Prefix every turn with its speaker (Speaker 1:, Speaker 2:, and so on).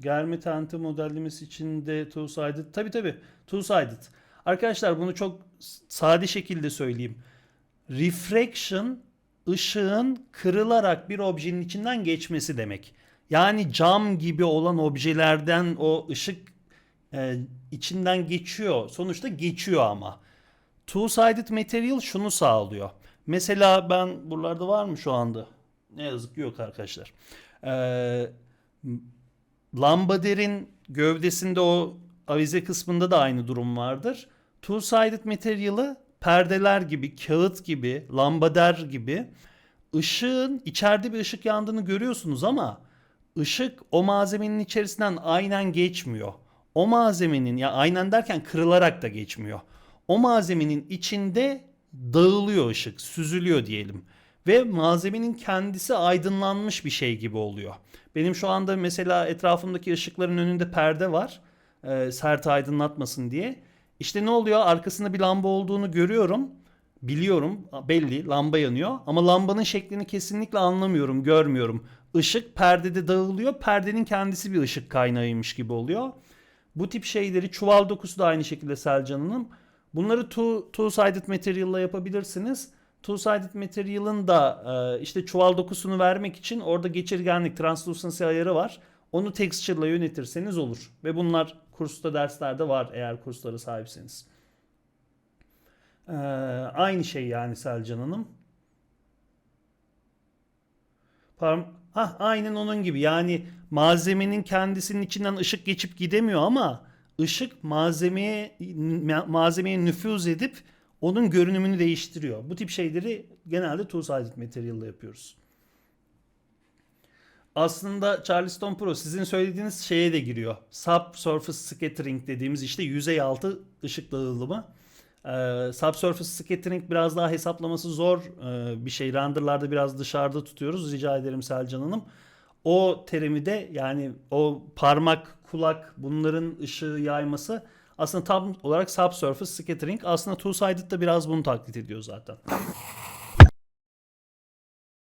Speaker 1: Germe TNT modellemesi için de two-sided. Tabii tabii two-sided. Arkadaşlar bunu çok sade şekilde söyleyeyim. Refraction ışığın kırılarak bir objenin içinden geçmesi demek. Yani cam gibi olan objelerden o ışık e, içinden geçiyor. Sonuçta geçiyor ama. Two-sided material şunu sağlıyor. Mesela ben buralarda var mı şu anda? Ne yazık ki yok arkadaşlar. Ee, lambaderin gövdesinde o avize kısmında da aynı durum vardır. Two-sided material'ı perdeler gibi, kağıt gibi, lambader gibi ışığın içeride bir ışık yandığını görüyorsunuz ama ışık o malzemenin içerisinden aynen geçmiyor. O malzemenin ya aynen derken kırılarak da geçmiyor. O malzemenin içinde dağılıyor ışık, süzülüyor diyelim. Ve malzemenin kendisi aydınlanmış bir şey gibi oluyor. Benim şu anda mesela etrafımdaki ışıkların önünde perde var. e, sert aydınlatmasın diye. İşte ne oluyor? Arkasında bir lamba olduğunu görüyorum. Biliyorum belli lamba yanıyor ama lambanın şeklini kesinlikle anlamıyorum, görmüyorum. Işık perdede dağılıyor. Perdenin kendisi bir ışık kaynağıymış gibi oluyor. Bu tip şeyleri çuval dokusu da aynı şekilde Selcan Hanım. Bunları two, two-sided material ile yapabilirsiniz. Two-sided material'ın da e, işte çuval dokusunu vermek için orada geçirgenlik, translucency ayarı var. Onu texture'la yönetirseniz olur. Ve bunlar kursta derslerde var eğer kurslara sahipseniz. Ee, aynı şey yani Selcan Hanım. Parm Hah, aynen onun gibi. Yani malzemenin kendisinin içinden ışık geçip gidemiyor ama ışık malzemeye ma- malzemeye nüfuz edip onun görünümünü değiştiriyor. Bu tip şeyleri genelde two-sided material ile yapıyoruz. Aslında Charleston Pro sizin söylediğiniz şeye de giriyor. Subsurface scattering dediğimiz işte yüzey altı ışık dağılımı. Ee, subsurface scattering biraz daha hesaplaması zor ee, bir şey. Renderlarda biraz dışarıda tutuyoruz. Rica ederim Selcan Hanım. O terimi de yani o parmak, kulak bunların ışığı yayması aslında tam olarak subsurface scattering. Aslında two-sided da biraz bunu taklit ediyor zaten.